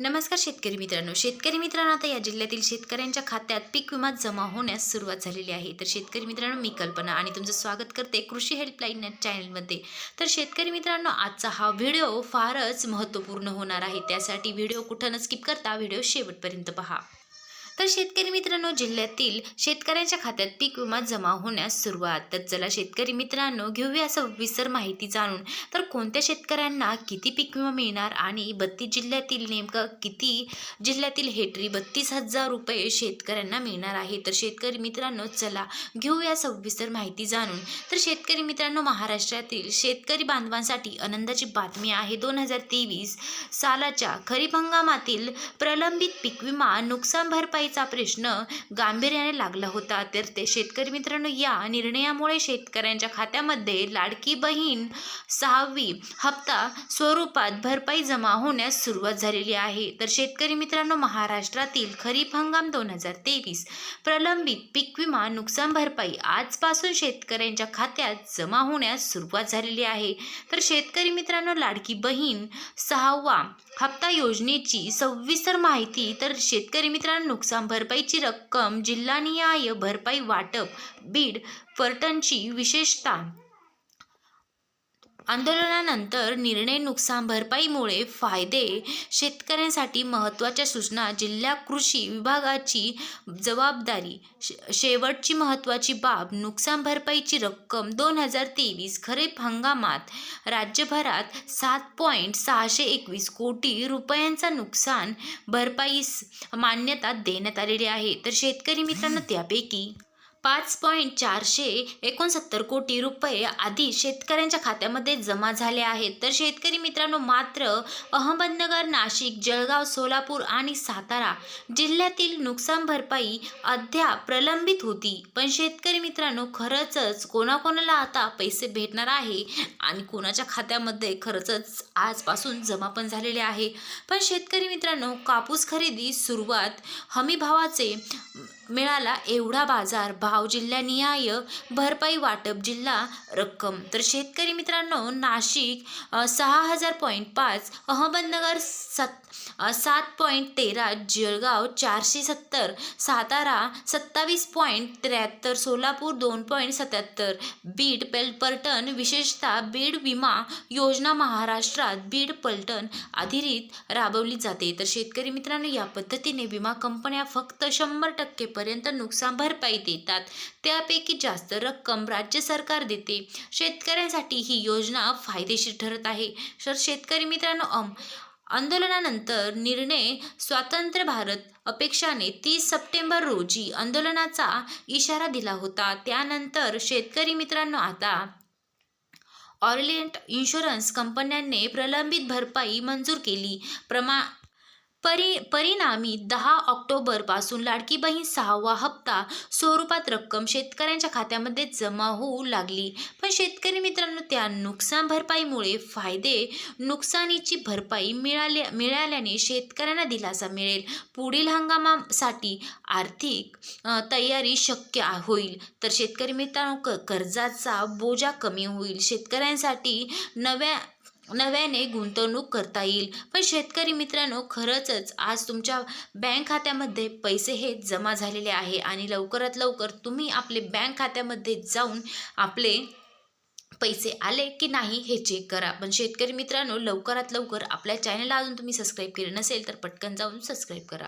नमस्कार शेतकरी मित्रांनो. शेतकरी मित्रांनो आता या जिल्ह्यातील शेतकऱ्यांच्या खात्यात पीक विमा जमा होण्यास सुरुवात झालेली आहे. तर शेतकरी मित्रांनो मी कल्पना आणि तुमचं स्वागत करते कृषी हेल्पलाईन या चॅनलमध्ये. तर शेतकरी मित्रांनो आजचा हा व्हिडिओ फारच महत्त्वपूर्ण होणार आहे. त्यासाठी व्हिडिओ कुठं न स्किप करता व्हिडिओ शेवटपर्यंत पहा. तर शेतकरी मित्रांनो जिल्ह्यातील शेतकऱ्यांच्या खात्यात पीक विमा जमा होण्यास सुरुवात. तर चला शेतकरी मित्रांनो घेऊया सविस्तर माहिती जाणून. तर कोणत्या शेतकऱ्यांना किती पीक विमा मिळणार आणि बत्तीस जिल्ह्यातील नेमकं किती जिल्ह्यातील हेक्टरी बत्तीस हजार रुपये शेतकऱ्यांना मिळणार आहे? तर शेतकरी मित्रांनो चला घेऊया सविस्तर माहिती जाणून. तर शेतकरी मित्रांनो महाराष्ट्रातील शेतकरी बांधवांसाठी आनंदाची बातमी आहे. दोन हजार तेवीस सालाच्या खरीप हंगामातील प्रलंबित पीक विमा नुकसान भरपाई भरपाईचा प्रश्न गांभीर्याने लागला होता. तर ते शेतकरी मित्रांनो या निर्णयामुळे शेतकऱ्यांच्या खात्यामध्ये लाडकी बहीण सहावी हप्ता स्वरूपात भरपाई जमा होण्यास सुरुवात झालेली आहे. तर शेतकरी मित्रांनो महाराष्ट्रातील खरीप हंगाम दोन हजार तेवीस प्रलंबित पीक विमा नुकसान भरपाई आजपासून शेतकऱ्यांच्या खात्यात जमा होण्यास सुरुवात झालेली आहे. तर शेतकरी मित्रांनो लाडकी बहीण सहावा हप्ता योजनेची सविस्तर माहिती तर शेतकरी मित्रांनो नुकसान भरपाईची रक्कम जिल्हानिहाय भरपाई वाटप बीड फलटणची विशेषता आंदोलनानंतर निर्णय नुकसान भरपाईमुळे फायदे शेतकऱ्यांसाठी महत्त्वाच्या सूचना जिल्हा कृषी विभागाची जबाबदारी शेवटची महत्त्वाची बाब नुकसान भरपाईची रक्कम दोन हजार तेवीस खरीप हंगामात राज्यभरात सात पॉईंट सहाशे एकवीस कोटी रुपयांचा नुकसान भरपाईस मान्यता देण्यात आलेली आहे. तर शेतकरी मित्रांनो त्यापैकी पाच पॉईंट चारशे एकोणसत्तर कोटी रुपये आधी शेतकऱ्यांच्या खात्यामध्ये जमा झाले आहेत. तर शेतकरी मित्रांनो मात्र अहमदनगर नाशिक जळगाव सोलापूर आणि सातारा जिल्ह्यातील नुकसान भरपाई अद्याप प्रलंबित होती. पण शेतकरी मित्रांनो खरंच कोणाकोणाला आता पैसे भेटणार आहे आणि कोणाच्या खात्यामध्ये खरंच आजपासून जमा पण झालेले आहे? पण शेतकरी मित्रांनो कापूस खरेदी सुरुवात हमी भावाचे मिळाला एवढा बाजार भाव जिल्ह्यानिहाय भरपाई वाटप जिल्हा रक्कम. तर शेतकरी मित्रांनो नाशिक सहा हजार पॉईंट पाच अहमदनगर सत सात पॉईंट तेरा जळगाव चारशे सत्तर सातारा सत्तावीस पॉईंट त्र्याहत्तर सोलापूर दोन पॉईंट सत्याहत्तर. बीड पेल पलटन विशेषतः बीड विमा योजना महाराष्ट्रात बीड पलटण अधिरित राबवली जाते. तर शेतकरी मित्रांनो या पद्धतीने विमा कंपन्या फक्त शंभर टक्के टक्केपर्यंत नुकसान भरपाई देतात. त्यापैकी जास्त रक्कम राज्य सरकार देते. शेतकऱ्यांसाठी ही योजना फायदेशीर ठरत आहे. तर शेतकरी मित्रांनो आंदोलनानंतर निर्णय स्वातंत्र्य भारत अपेक्षाने तीस सप्टेंबर रोजी आंदोलनाचा इशारा दिला होता. त्यानंतर शेतकरी मित्रांनो आता ऑर्लियंट इन्शुरन्स कंपन्यांनी प्रलंबित भरपाई मंजूर केली. प्रमा परि परिणामी दहा ऑक्टोबरपासून लाडकी बहीण सहावा हप्ता स्वरूपात रक्कम शेतकऱ्यांच्या खात्यामध्ये जमा होऊ लागली. पण शेतकरी मित्रांनो त्या नुकसान भरपाईमुळे फायदे नुकसानीची भरपाई मिळाल्या मिळाल्याने शेतकऱ्यांना दिलासा मिळेल. पुढील हंगामासाठी आर्थिक तयारी शक्य होईल. तर शेतकरी मित्रांनो क कर्जाचा बोजा कमी होईल. शेतकऱ्यांसाठी नव्या नव्याने गुंतवणूक करता येईल. पण शेतकरी मित्रांनो खरंच आज तुमच्या बँक खात्यामध्ये पैसे हे जमा झालेले आहे आणि लवकरात लवकर तुम्ही आपले बँक खात्यामध्ये जाऊन आपले पैसे आले की नाही हे चेक करा. पण शेतकरी मित्रांनो लवकरात लवकर आपल्या चॅनलला अजून तुम्ही सबस्क्राईब केलं नसेल तर पटकन जाऊन सबस्क्राईब करा.